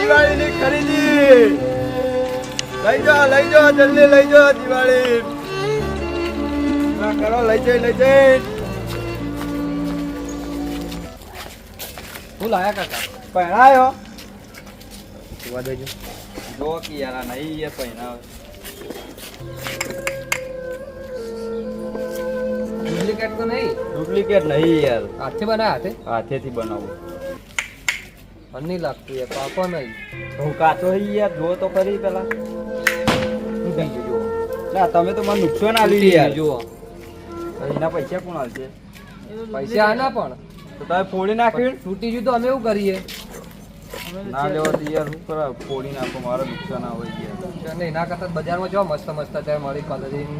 દિવાળીની ખરીદી. લઈ જાઓ લઈ જાઓ જલ્દી લઈ જાઓ દિવાળી. કરો લઈ જઈ લઈ જઈ. શું લાયા કાકા? પહેરાયો? જોવા દેજો. જો કે યાર નહીં એ પૈણાયો ડુપ્લિકેટ તો નહીં? ડુપ્લિકેટ નહીં યાર. હાથે બનાવ્યા હાથે? હાથેથી બનાવું. નહીં લાગતું યાર પાકો નહીં. હું કાચો હી યાર જો તો ખરી પેલા. તૂટી ગયું જુઓ. ના તમે તો મને નુકસાન આલી યાર. ગયું જુઓ. એના પૈસા કોણ આલશે? પૈસા આના પણ. તો તમે ફોડી નાખ્યું તૂટી ગયું તો અમે એવું કરીએ? ના લેવા તો યાર શું કરા ફોડી નાખો મારો નુકસાન આવે યાર. નહીં ના કરતા બજારમાં જો મસ્ત મસ્ત ત્યાં મારી કલરિંગ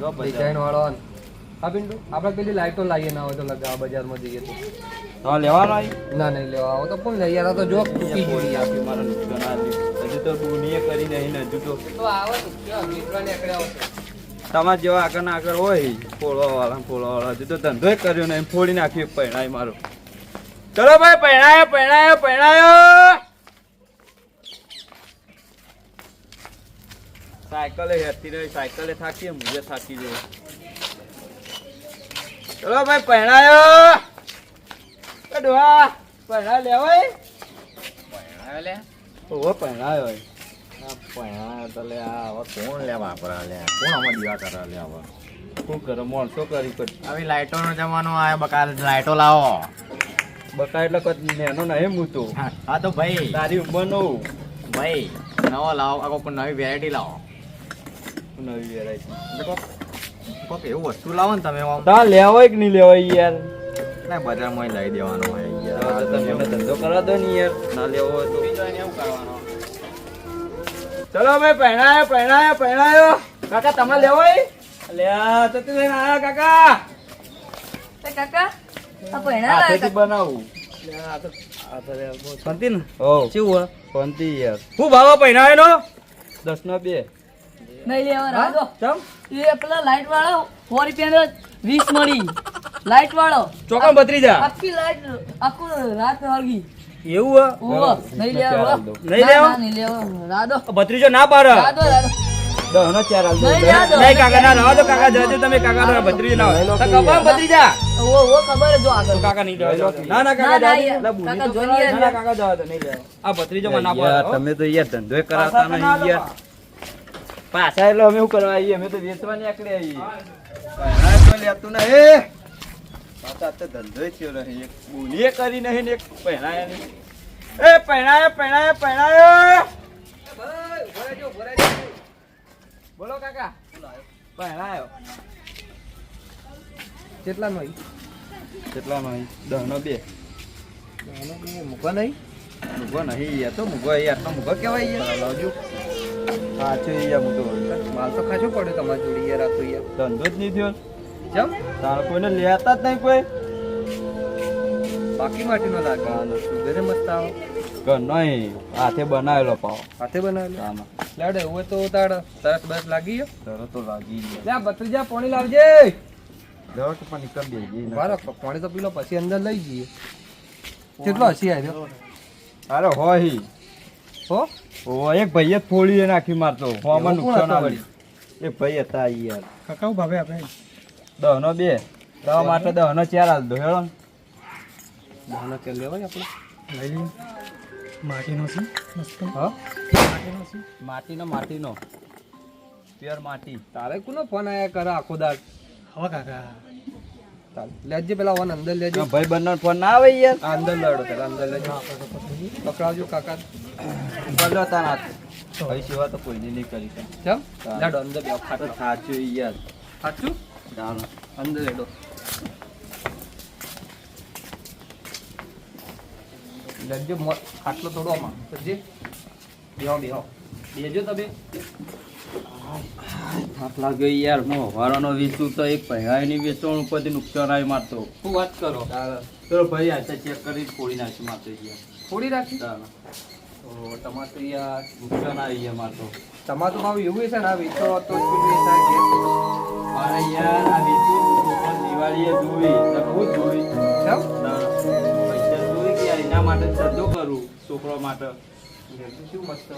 જો ડિઝાઇન વાળો હા પિન્ટુ આપણે પેલી લાઈટો લાવીએ ના હોય તો લગાવવા બજારમાં જઈએ તો. તમે લેવાનો આવી ના નહીં લેવા. આવો તો કોણ લઈ યાર તો જો તૂટી ગયું. આપી મારા નુકસાન આલ્યું હજુ તો દુનિયા કરી નહીં ને હજુ તો તો. આવે તમારે જેવા આગળ ના આગળ હોય ફોડવા વાળા ફોડવા વાળા હજુ તો ધંધો કર્યો ને એમ ફોડી નાખ્યું પહેણાય મારો. ચલો ભાઈ પહેણાયો પહેણાયો પહેણાયો સાયકલે હેતી રહી સાયકલે થાકી મુજે થાકી જાય ચલો ભાઈ પૈણાયો! એ ડોહા પૈણા લેવાય. પૈણાયો લે. ઓહો પૈણાયો હોય આ તો લે આ હવે કોણ લેવા વાપરા લે? કોણ આમાં દીવા કરે લે હવે? શું કરો માણસો કરી કરી હવે લાઇટોનો જમાનો આવ્યો બકા લાઈટો લાવો. બકા એટલે કદ નેનો નહીં મૂતો. હા તો ભાઈ. તારી ઉંમરનો ભાઈ નવો લાવો આ કોઈક નવી વેરાયટી લાવો. નવી વેરાયટી કોક એવું વસ્તુ લાવો ને તમે લેવાય કે નહીં લેવાય યાર? ના બજારમાં લઈ દેવાનો હોય હા, તમે ધંધો કરા દો ને યાર. ના લેવો હોય તો. એવું કરવાનો ચલો અમે પહેણાયો પહેણાયો પહેણાયો કાકા તમારે લેવો અલ્યા તો તું લઈને આયા કાકા. એ કાકા આ બનાવું. શાંતિ ને? હોય? શાંતિ યાર. શું ભાવ પહેણાયો નો દસ નો બે. નહીં લેવા રાજો ચમ? એ પેલા લાઈટ વાળો સો રૂપિયા વીસ મળી. લાઈટ વાળો. ચોકમ બતરી જા આખી લાઈટ આખો રાત વાગી. એવું ઓવો નહીં લેવા નહીં ના, લેવા? ના, નહીં લેવા રાધો. ભત્રીજો ના પાડો. રાદો રાદો દસ નો ચાર આલ દો. નહીં, ના દો. નહીં કાકા ના રહો તો કાકા જજો તમે કાકા ના બતરી ના તો કબા બતરી જા ઓ ઓ ખબર જો આગળ. કાકા નહીં જવા ના ના કાકા જવા બુની કાકા જોઈ ના, કાકા જવા તો નહીં લેવા. આ ભત્રીજો મને ના પાડો, તમે તો યાર ધંધો કરાતા નહીં યાર. પાછા એટલે અમે શું કરવા આવીએ? અમે તો વેચવા નીકળે આવીએ લેતું નહીં. પાછા તો ધંધોય થયો નહીં. એક બોલીએ કરી નહીં ને એક પહેણાય નહીં. એ પહેણાયો પહેણાયો પહેણાયો બોલો કાકા પહેણાયો કેટલા નો કેટલા નો દસ નો બે મૂકવા નહીં. મૂકો નહીં યાર તો યાર તો મુગો કેવાય યાર. લાવજો સાચું યાર હું તો માલ તો ખાસો પડ્યો તમારી જોડી યાર આ તો યાર ધંધો જ નહીં થયો? જમ તાર કોઈને લેતા જ નહીં કોઈ? બાકી માટીનો લાગે. આનો સુગરે મસ્ત આવો. ઘર નહીં હાથે બનાવેલો પાવ. હાથે બનાવેલો? આમાં લાડે હવે તો તાડ તરત બસ લાગી ગયો? તરત તો લાગી ગયો. લે બત્રીજા પાણી લાવજે. દસ પણ નીકળ દેજી બારો પાણી તો પીલો પછી અંદર લઈ જઈએ. કેટલો હસી આવ્યો? અરે હોય. હો? ઓ એક ભાઈએ ફોડી નાખી મારતો હોમાં નુકસાન આવે. એક ભાઈ હતા ઈ યાર. કાકા ભાવે આપણે? દહનો બે. દવા માટે દહનો ચાર હાલ દો હેળો દહનો કે લેવાય આપણે? લઈ લઈએ માટીનો છે મસ્ત. હા? માટીનો છે. માટીનો માટીનો. પ્યોર માટી. તારે કોનો ફોન આયા કરે આખો દાડ હવે કાકા. લેજે પેલા વન અંદર લેજો. ભાઈ બંને ફોન ના આવે યાર. અંદર લડો પેલા અંદર લેજો. પકડાવજો કાકા તાર હાથ ભાઈ સેવા તો કોઈને નહીં કરી શકે. ચમ લડો અંદર બે આ સાચું યાર. સાચું ચાલો અંદર લેડો લેજો મો- ખાટલો થોડો આમાં. લેજે બેહો બેહો. બેજો તમે. થાક લાગ્યો યાર. મો વારાનો વેચું તો એક પહેરાયની વેચણ ઉપરથી નુકસાન આવી મારતો શું વાત કરો? ભાઈ આ ચેક કરી ફોડી નાખી મારતો યાર. રાખી ચાલો તો તો નુકસાન આવી ગયા મારતો તો. ટમાટું ભાવ એવું છે ને આ વેચો તો મારે યાર આ વેચું દિવાળીએ પૈસા જોઈ કે આવી એના માટે સજ્જો કરું છોકરો માટે. શું મસ્ત.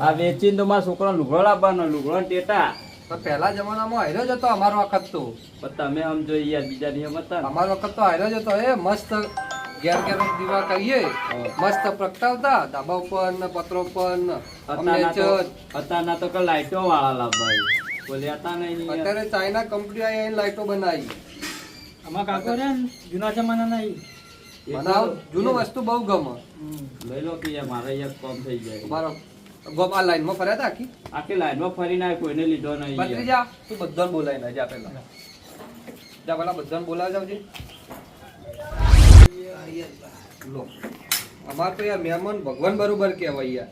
આ વેચીને તો મારા છોકરા લુગડો લાવવાનો લુગડો ટેટા. તો પહેલા જમાનામાં હાર્યો જ હતો અમારો વખત તો. તમે જોઈએ યાર બીજા નિયમ હતા અમારો વખત તો હાર્યો જ હતો એ મસ્ત ઘેર ઘેર દીવા કહીએ મસ્ત પ્રગટાવતા ધાબા ઉપર ને પત્રો ઉપર અત્યારના તો અત્યારના તો કે લાઈટો વાળા લાભાઈ બોલ્યા હતા નહીં અત્યારે ચાઇના કંપની આવી લાઈટો બનાવી. આમાં કાકો રે ને, જૂના જમાનાના. મને જૂનું વસ્તુ બહુ ગમે. લઈ લો કે મારે એક કોમ થઈ જાય. મારો ગોપ લાઈનમાં ફર્યા હતા આખી? આખી લાઈનમાં ફરીને આ કોઈને લીધો નહીં યાર. ભત્રીજા તું બધાને બોલાવી ના જા પેલા જા પેલા બધાને બોલાવી જાવજે લો અમાર તો યાર મહેમાન ભગવાન બરોબર કહેવાય યાર.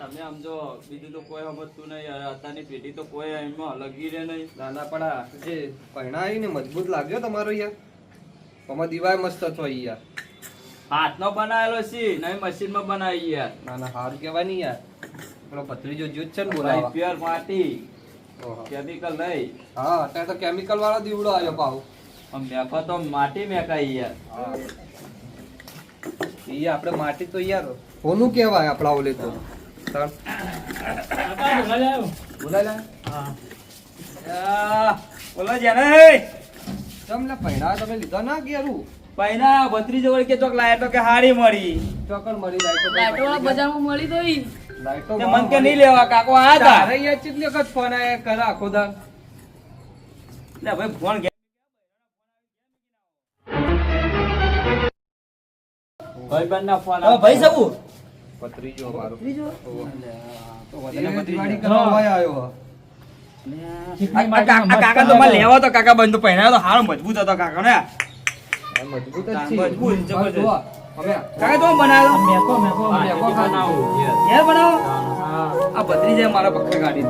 તમે તમે સમજો બીજું તો કોઈ સમજતું નહીં અત્યારની પેઢી તો કોઈ એમાં લગી રહે નહીં. નાના પડા જે પહેણા આવીને મજબૂત લાગ્યો તમારો યાર. અમાર દિવાય મસ્ત હતો યાર. હાથનો બનાવેલો છે નહીં મશીનમાં બનાવી યાર. નાના હાર કહેવાય નહીં યાર. પેલો ભત્રીજો જ્યોત છે ને બોલાવા. પ્યોર માટી કેમિકલ નહીં હા અત્યારે તો કેમિકલ વાળો દીવડો આવ્યો આમ મેકો તો માટી મેકાઈ યાર. ઈ આપણે માટી તો યાર. કોનું કહેવાય આપણા ઓલે તો. બોલાય હા. બોલો જેને ચમ લે તમે લીધા ના ઘેરું પૈના ભત્રીજો વળી કે ચોક લાયા તો કે હારી મળી. ચોકડ મળી લાઈટો લાઈટો બજારમાં મળી તો ઈ. લાઈટો મન કે નહીં. લેવા કાકો આ હતા તારે યાર કેટલી વખત ફોન આયા કરે આખો લે ભાઈ ફોન ઘેર ભાઈબંધના ફોન હવે ભાઈ સબુ પત્રીજો મારો તો વધારે દિવાળી કરવા હોય આવ્યો. હો. આ- આ કા- આ કાકા તો લેવા તો કાકા બંધ પહેરાયો તો હારો મજબૂત હતો કાકા ને મજબૂત મજબૂત, જબરજસ્ત. કાકા તો બનાવો મેકો મેકો આ મેકો ખાધું. ઘેર બનાવો? આ ભત્રીજાએ મારા પક્ષે ગાડી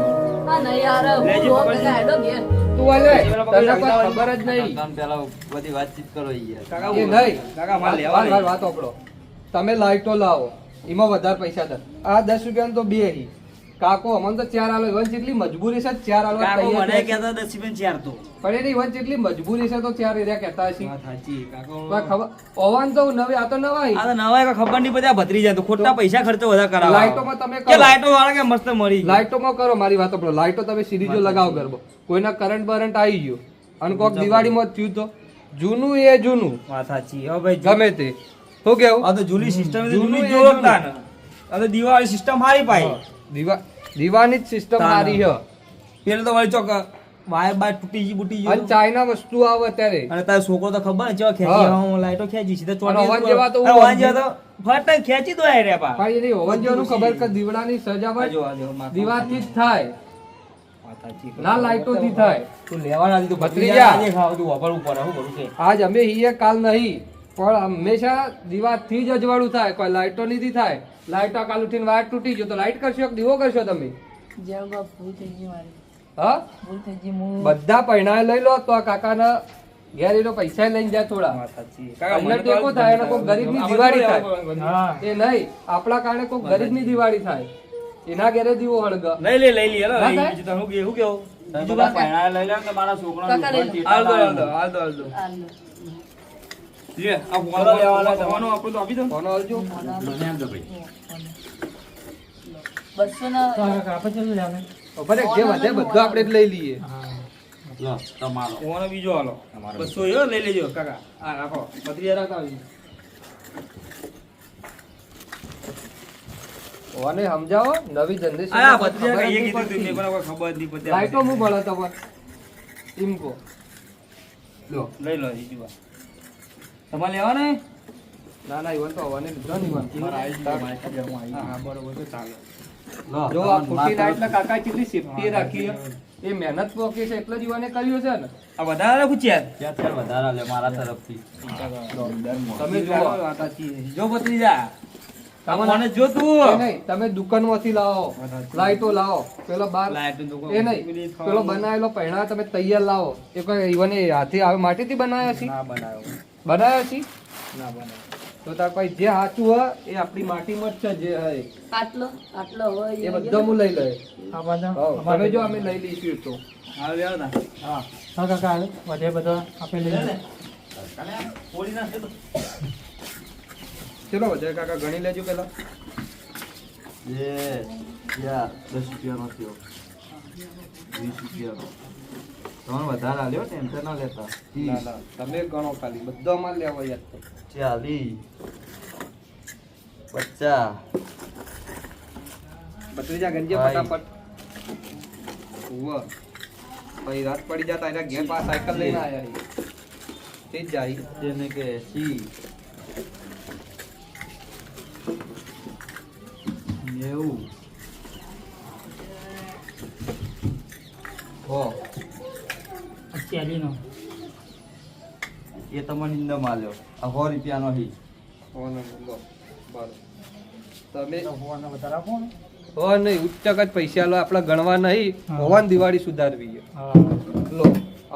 ખબર જ નહીં. પેલા બધી વાતચીત કરો કાકા એ કાકા મારે લેવા વાત-. તમે લાઈટો લાવો એમાં વધારે પૈસા દર આ દસ રૂપિયા તો બે હી. કાકો અમને તો ચાર આલો ઇવન જેટલી મજબૂરી છે ચાર આલો કાકો મને કહેતા દસ રૂપિયા ચાર તો. પણ એની ઇવન જેટલી મજબૂરી છે તો ચાર એરિયા કહેતા હશે. સાચી કાકો. ખબર ઓવન તો નવી આ તો નવાઈ આ તો નવાય કા ખબર નહીં બધા ભત્રીજા તો ખોટા પૈસા ખર્ચો વધારે કરાવો. લાઈટોમાં તમે કે લાઈટો વાળા કે મસ્ત મળી. લાઈટોમાં કરો મારી વાત સાંભળો લાઈટો તમે સિરીજો લગાવો ગરબો કોઈના કરંટ બરંટ આવી ગયો. અને કોક દિવાળીમાં જ થયું તો. જૂનું એ જૂનું. વાત સાચી. હો ભાઈ ગમે તે. શું કેવું? આ તો જૂની સિસ્ટમ જૂની જોરદાર. આ તો દિવાળી સિસ્ટમ હારી પાઈ. દિવા દિવાની જ સિસ્ટમ હારી છે. પેલો તો વળી ચોક વાયર બાય તૂટી ગઈ બુટી અને ચાઇના વસ્તુ આવે અત્યારે. અને તારો છોકરો તો ખબર ને ચેવા ખેંચી. હા, લાઈટો ખેંચી સીધા ચોટી અવાજ જેવા તો અવાજ જેવા તો ફટ ખેંચી દો રે પા. ભાઈ એ ઓવન જેવાનું ખબર કે દીવડાની સજાવટ. દીવાથી જ થાય. ના લાઈટો થી થાય. તું લેવાના તો ભત્રીજા. ખાવા તું વાપરવું પડે હું કરું કે આજ અમે હીએ કાલ નહીં. પણ હંમેશા દીવાથી જ અજવાળું થાય કોઈ લાઇટો નથી થાય. લાઇટો કાલ ઉઠીને વાયર તૂટી ગયો તો લાઈટ કરશો કે દીવો કરશો તમે? હા? હું. બધા પૈણા લઈ લો તો કાકાના ઘેર એનો પૈસા લઈને જાય થોડા. ટેકો થાય એને કોઈ ગરીબની દિવાળી થાય. એ નહીં આપણા કારણે કોઈ ગરીબની દિવાળી થાય. એના ઘેરે દીવો હળગ. લઈ લે લઈ લે શું કેવું? બીજું લઈ લે મારા કાકા લઈ લો. ભગવાન હાલ દો હાલ દો ચેતવવાનું. હાલ દો હાલ દો હાલ લો. લે, આ ફોન લેવાના તમારો આપણું તો આપી દો. ફોન હાલજો બસો ના તો હવે ચાલુ લાગે ભલે જે વધે બધું આપણે જ લઈ લઈએ હા ફોન બીજો હાલો. બસો એવો લઈ લેજો કાકા આ રાખો બત્રીસ રાખતા આવજો. ઓને સમજાવો નવી જનરેશન આ બત્રીસ કહીએ કીધું તું, મેં ખબર નહીં પડતી. લાઈટો હું ભણે તમારે એમ કહો લો લઈ લો બીજું વાર. તમારે લેવાના હે? ના ના ઈવન તો હવાને લીધો ને ઈવન. હા, હા, બરોબર તો ચાલે. જો આ ખોટી લાઈટ ના કાકા કેટલી સેફટી રાખી એ મહેનત પોકે છે એટલે જ ઈવને કર્યું છે ને. આ વધારે પૂછ્યા મારા તરફથી? તમે જુઓ. વાત સાચી છે. જો તમને- જો એ તું તમે દુકાન દુકાનમાંથી લાવો લાઈટો લાવો. પેલો બાર એ નહીં પેલો બનાવેલો પહેણા તમે તૈયાર લાવો. એ કોઈ ઈવન એ હાથે આવે માટીથી બનાવ્યા છે? ના બનાવ્યો. બનાવ્યા છે? ના બનાવ્યો તો તાર પાસે જે સાચું હોય એ આપણી માટીમાં જ છે જે હોય આટલો આટલો હોય એ બધા હું લઈ લઈ હા બધા હવે જો અમે લઈ લઈશું તો. હા લેવો ના હા. હા કાકા વધે બધો આપે લઈ લે. પોડી નાખજો તો. ચલો વધારે કાકા? ગણી લેજો પેલા. એ યા દસ રૂપિયાનો થયો. વીસ રૂપિયાનો. તમારે વધારે આલ્યો ના લેતા. ના ના તમે ગણો ખાલી બધો માલ લેવો યાર તો ચાલી પચાસ બત્રીજા ગંજે ફટાફટ. ઉવ્વ. પછી રાત પડી જાય તારા ઘેર પાસે સાયકલ લઈને આવ્યા તે જ જાય. જેને કે સી. નેવું. હો. ચાલીનો એ તમને ઇંદમ માલ્યો. સો રૂપિયાનો હી. તમે હોવાના વધારે આપો ને. હો નહીં ઉચ્ચક જ પૈસા લો આપણે ગણવા નહીં. હા. હોવાન દિવાળી સુધારવી લો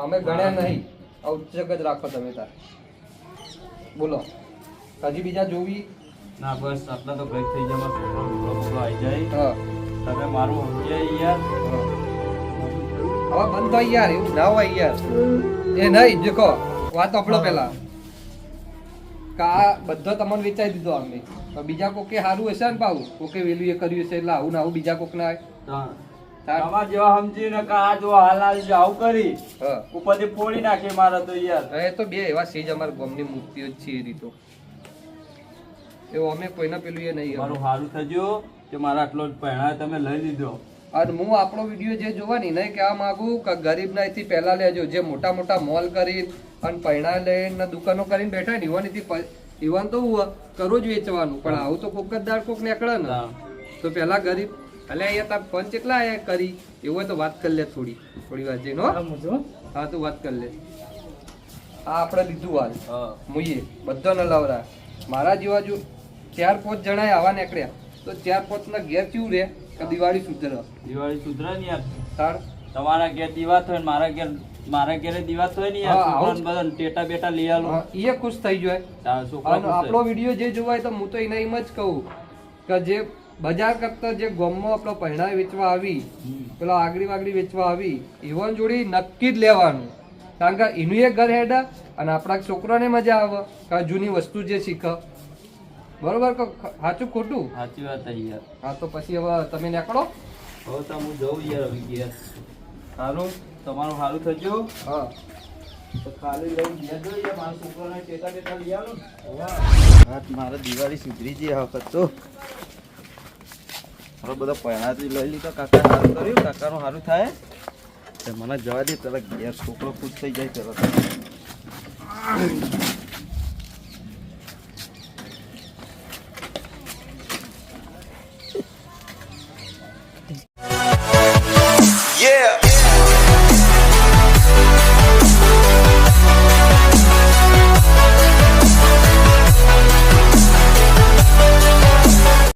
અમે ગણ્યા નહીં. આ ઉચ્ચક જ રાખો તમે તાર. બોલો હજી બીજા જોવી? ના બસ આટલા તો બ્રેક થઈ બોકળો આવી જાય. તમે મારું સમજ્યા યાર. હવે બંધ થાય યાર એવું ના હોય યાર. એ નહીં દેખો વાત આપણો પેલા કા બધો તમને વેચાઈ દીધો અમે તો બીજા કોકે સારું હશે ને પાવું કોકે વેલું એ કર્યું છે એટલે આવું ને આવું બીજા કોક ના તમાર જેવા સમજીને કે આ જો હાલ હાલ જો આવું કરી ઉપરથી ફોડી નાખે મારે તો યાર. એ તો બે એવા સેજ અમારા ગમની મૂર્તિઓ જ છે એ રીતો. એવું અમે કોઈના પેલું એ નહીં મારું સારું થજો કે મારા આટલો પહેણા તમે લઈ લીધો. અને હું આપણો વીડિયો જે જોવાની નહીં કહેવા માગું કે ગરીબના એથી પહેલાં લેજો. જે મોટા મોટા મોલ કરી અને પૈણા લઈને દુકાનો કરીને બેઠા ને ઈવન ઈવન તો હું કરું જ વેચવાનું પણ આવું તો કોક જ દાળ કોક નીકળે ને. તો પહેલાં ગરીબ એટલે અહીંયા તાર પંચ કેટલા અહીંયા કરી એવું હોય તો વાત કરી લે થોડી થોડી વાત જઈને હો. તું વાત કરી લે. આ આપણે લીધું હાલ. હા. મુઈએ. બધો ન લાવરા. મારા જેવા જો ચાર પાંચ જણા આવા નીકળ્યા. તો ચાર પાંચના ઘેર કેવું રે કે દિવાળી સુધર? દિવાળી સુધરે ને યાર. તાર? તમારા ઘેર દિવાત હોય ને મારા ઘેર મારા ઘેરે દિવાત હોય ને યાર બધાને ટેટા બેટા લઈ આલો. એ ખુશ થઈ જાય આપણો વીડિયો જે જોવાય તો હું તો એને એમ જ કહું કે જે બજાર કરતા જે ગામમાં આપણો પહેણા વેચવા આવી પેલા આગળી વાગડી વેચવા આવી ઈવન જોડી નક્કી જ લેવાનું. કારણ કે એનું એક ઘર હેડા અને આપણા છોકરાને મજા આવે કે જૂની વસ્તુ જે શીખ. બરોબર કે સાચું ખોટું? સાચી વાત યાર. હા તો પછી હવે તમે નીકળો. હવે તો હું જઉં યાર હવે ઘેર. સારું? તમારું સારું થજો હા. તો ખાલી લઈને ઘેર જજો યાર મારા છોકરાને ટેટા ટેટા લઈ આવો. હાથ મારે દિવાળી સુધરી જઈ આ વખત તો. હવે બધા પહેણાથી લઈ લીધો કાકા સારું કર્યું કાકાનું સારું થાય. તે મને જવા દે પેલા ઘેર છોકરો ખુશ થઈ જાય પેલા